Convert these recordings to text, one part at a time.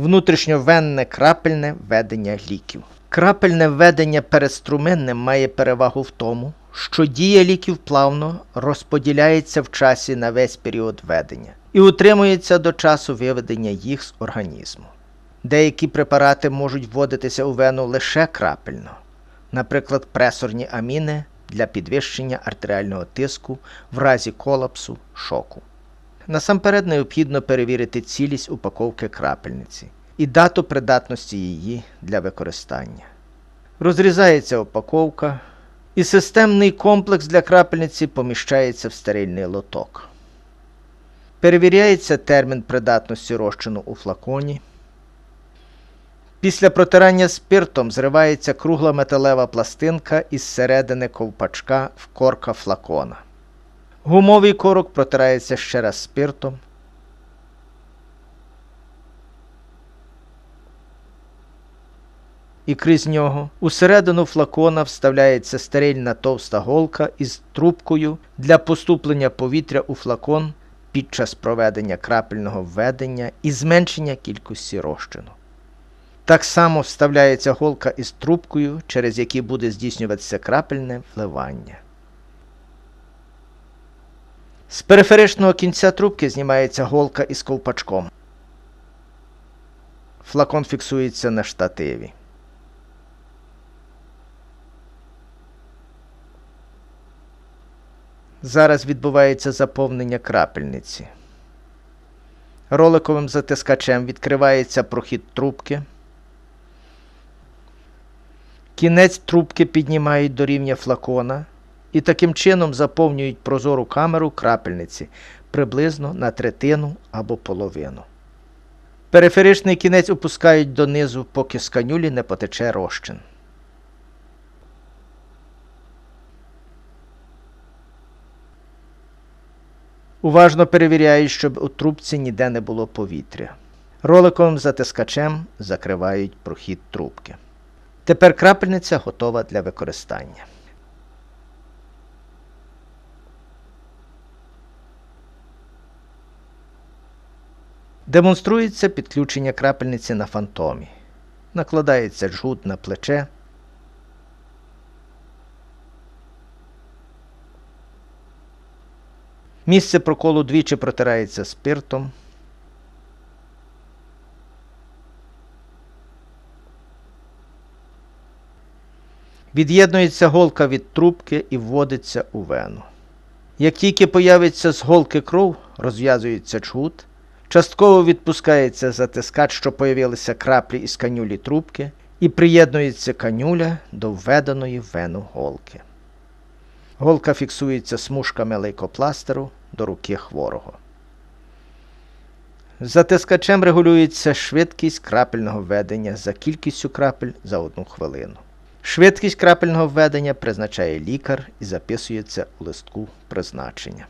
Внутрішньовенне крапельне введення ліків. Крапельне введення перед струменним має перевагу в тому, що дія ліків плавно розподіляється в часі на весь період введення і утримується до часу виведення їх з організму. Деякі препарати можуть вводитися у вену лише крапельно, наприклад, пресорні аміни для підвищення артеріального тиску в разі колапсу шоку. Насамперед необхідно перевірити цілість упаковки крапельниці і дату придатності її для використання. Розрізається упаковка, і системний комплекс для крапельниці поміщається в стерильний лоток. Перевіряється термін придатності розчину у флаконі. Після протирання спиртом зривається кругла металева пластинка із середини ковпачка в корка флакона. Гумовий корок протирається ще раз спиртом. І крізь нього усередину флакона вставляється стерильна товста голка із трубкою для поступлення повітря у флакон під час проведення крапельного введення і зменшення кількості розчину. Так само вставляється голка із трубкою, через які буде здійснюватися крапельне вливання. З периферичного кінця трубки знімається голка із ковпачком. Флакон фіксується на штативі. Зараз відбувається заповнення крапельниці. Роликовим затискачем відкривається прохід трубки. Кінець трубки піднімають до рівня флакона і таким чином заповнюють прозору камеру крапельниці приблизно на третину або половину. Периферичний кінець опускають донизу, поки з канюлі не потече розчин. Уважно перевіряють, щоб у трубці ніде не було повітря. Роликовим затискачем закривають прохід трубки. Тепер крапельниця готова для використання. Демонструється підключення крапельниці на фантомі. Накладається джгут на плече. Місце проколу двічі протирається спиртом. Від'єднується голка від трубки і вводиться у вену. Як тільки появиться з голки кров, розв'язується джгут, частково відпускається затискач, що появилися краплі із канюлі трубки, і приєднується канюля до введеної в вену голки. Голка фіксується смужками лейкопластеру до руки хворого. Затискачем регулюється швидкість крапельного введення за кількістю крапель за одну хвилину. Швидкість крапельного введення призначає лікар і записується у листку призначення.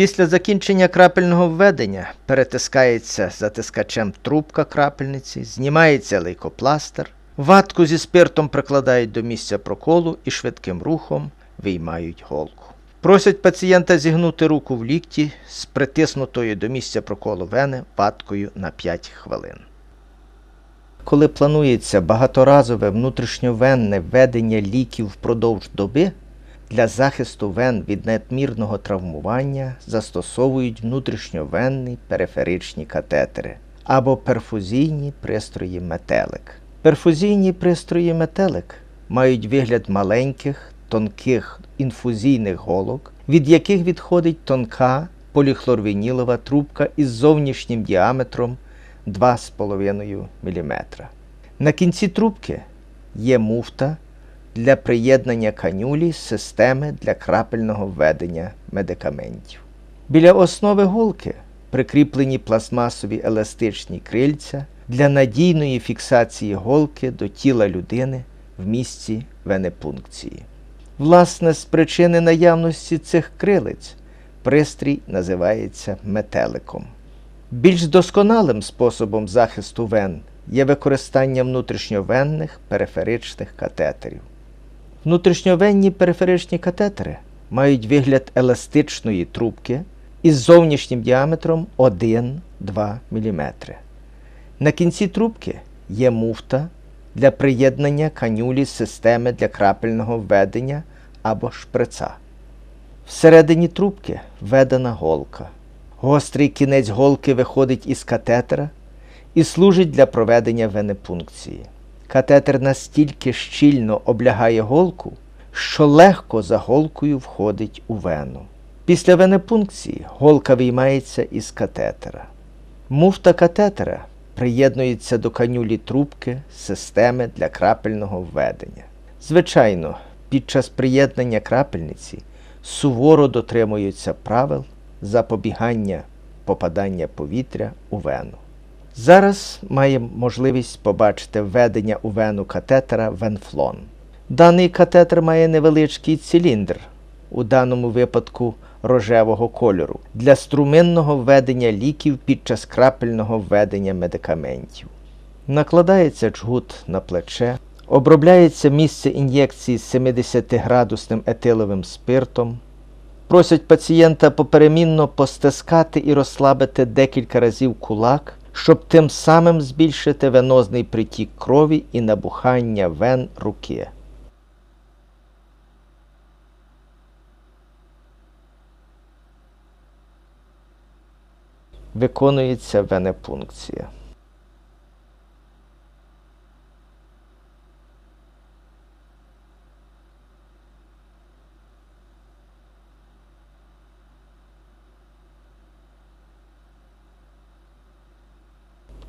Після закінчення крапельного введення перетискається затискачем трубка крапельниці, знімається лейкопластер, ватку зі спиртом прикладають до місця проколу і швидким рухом виймають голку. Просять пацієнта зігнути руку в лікті з притиснутою до місця проколу вени ваткою на 5 хвилин. Коли планується багаторазове внутрішньовенне введення ліків впродовж доби, для захисту вен від надмірного травмування застосовують внутрішньовенні периферичні катетери або перфузійні пристрої метелик. Перфузійні пристрої метелик мають вигляд маленьких, тонких інфузійних голок, від яких відходить тонка поліхлорвінілова трубка із зовнішнім діаметром 2,5 мм. На кінці трубки є муфта для приєднання канюлі системи для крапельного введення медикаментів. Біля основи голки прикріплені пластмасові еластичні крильця для надійної фіксації голки до тіла людини в місці венепункції. Власне, з причини наявності цих крилиць пристрій називається метеликом. Більш досконалим способом захисту вен є використання внутрішньовенних периферичних катетерів. Внутрішньовенні периферичні катетери мають вигляд еластичної трубки із зовнішнім діаметром 1-2 мм. На кінці трубки є муфта для приєднання канюлі системи для крапельного введення або шприца. Всередині трубки введена голка. Гострий кінець голки виходить із катетера і служить для проведення венепункції. Катетер настільки щільно облягає голку, що легко за голкою входить у вену. Після венепункції голка виймається із катетера. Муфта катетера приєднується до канюлі трубки системи для крапельного введення. Звичайно, під час приєднання крапельниці суворо дотримуються правил запобігання попадання повітря у вену. Зараз маємо можливість побачити введення у вену катетера Венфлон. Даний катетер має невеличкий циліндр, у даному випадку рожевого кольору, для струминного введення ліків під час крапельного введення медикаментів. Накладається джгут на плече, обробляється місце ін'єкції з 70-градусним етиловим спиртом. Просять пацієнта поперемінно постискати і розслабити декілька разів кулак, щоб тим самим збільшити венозний притік крові і набухання вен руки. Виконується венепункція.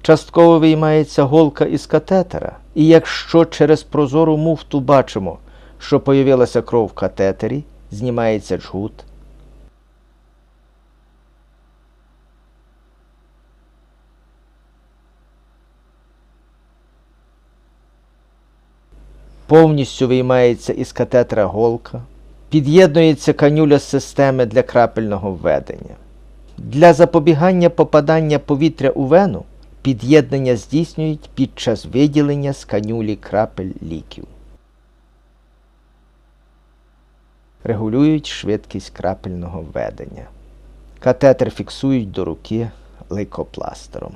Частково виймається голка із катетера, і якщо через прозору муфту бачимо, що появилася кров в катетері, знімається джгут. Повністю виймається із катетера голка, під'єднується канюля з системи для крапельного введення. Для запобігання попадання повітря у вену під'єднання здійснюють під час виділення з канюлі крапель ліків. Регулюють швидкість крапельного введення. Катетер фіксують до руки лейкопластером.